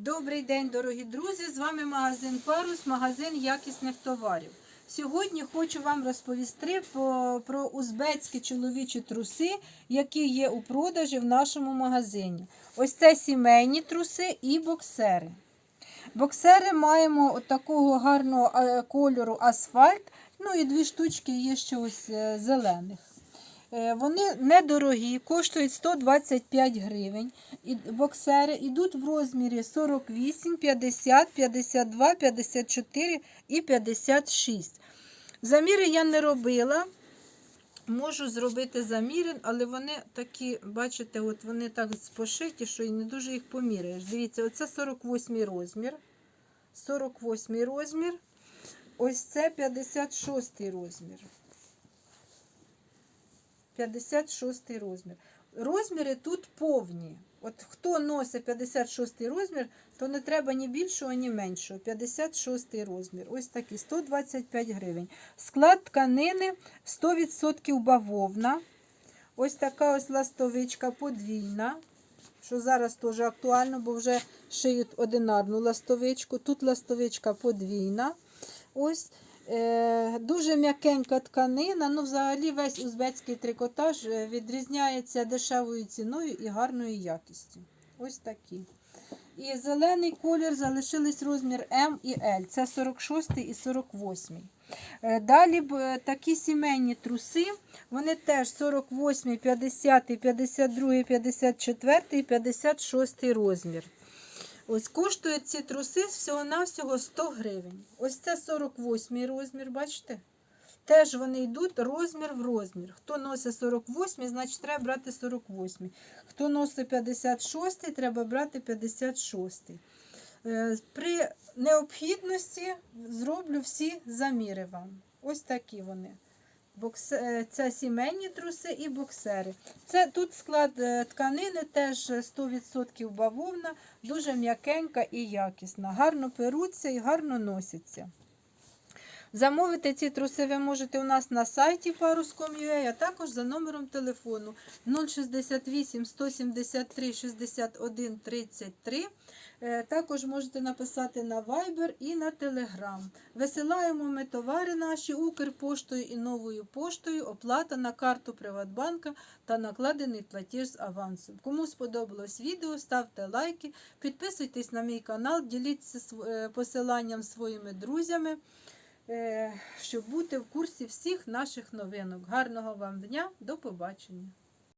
Добрий день, дорогі друзі! З вами магазин Парус, магазин якісних товарів. Сьогодні хочу вам розповісти про, узбецькі чоловічі труси, які є у продажі в нашому магазині. Ось це сімейні труси і боксери. Боксери маємо от такого гарного е, кольору асфальт. Ну і дві штучки є ще ось е, зелених. Е, Вони недорогі, коштують 125 гривень. І боксери йдуть в розмірі 48, 50, 52, 54 і 56. Заміри я не робила. Можу зробити заміри, але вони такі, бачите, от вони так пошиті, що і не дуже їх поміряєш. Дивіться, оце 48 розмір. 48 розмір. Ось це 56 розмір. 56 розмір. Розміри тут повні. От хто носить 56 розмір, то не треба ні більшого, ні меншого. 56 розмір. Ось такий 125 гривень. Склад тканини 100% бавовна. Ось така ось ластовичка подвійна. Що зараз теж актуально, бо вже шиють одинарну ластовичку. Тут ластовичка подвійна. Ось Дуже м'якенька тканина, ну взагалі весь узбецький трикотаж е, відрізняється дешевою ціною і гарною якістю. Ось такі. І зелений колір залишились розмір М і Л. Це 46 і 48. Е, Далі е, такі сімейні труси, вони теж 48, 50, 52, 54 і 56 розмір. Ось коштують ці труси всього-навсього 100 гривень. Ось це 48 розмір, бачите? Теж вони йдуть розмір в розмір. Хто носить 48, значить треба брати 48. Хто носить 56, треба брати 56. Е, При необхідності зроблю всі заміри вам. Ось такі вони. Бокс... е, Це сімейні труси і боксери. Це тут склад е, тканини теж 100% бавовна, дуже м'якенька і якісна. Гарно перуться і гарно носяться. Замовити ці труси ви можете у нас на сайті parus.com.ua, а також за номером телефону 068 173 61 33. Е, Також можете написати на Viber і на Telegram. Висилаємо ми товари наші Укрпоштою і новою поштою, оплата на карту Приватбанка та накладений платіж з авансом. Кому сподобалось відео, ставте лайки, підписуйтесь на мій канал, діліться е, посиланням своїми друзями, щоб бути в курсі всіх наших новинок. Гарного вам дня, до побачення!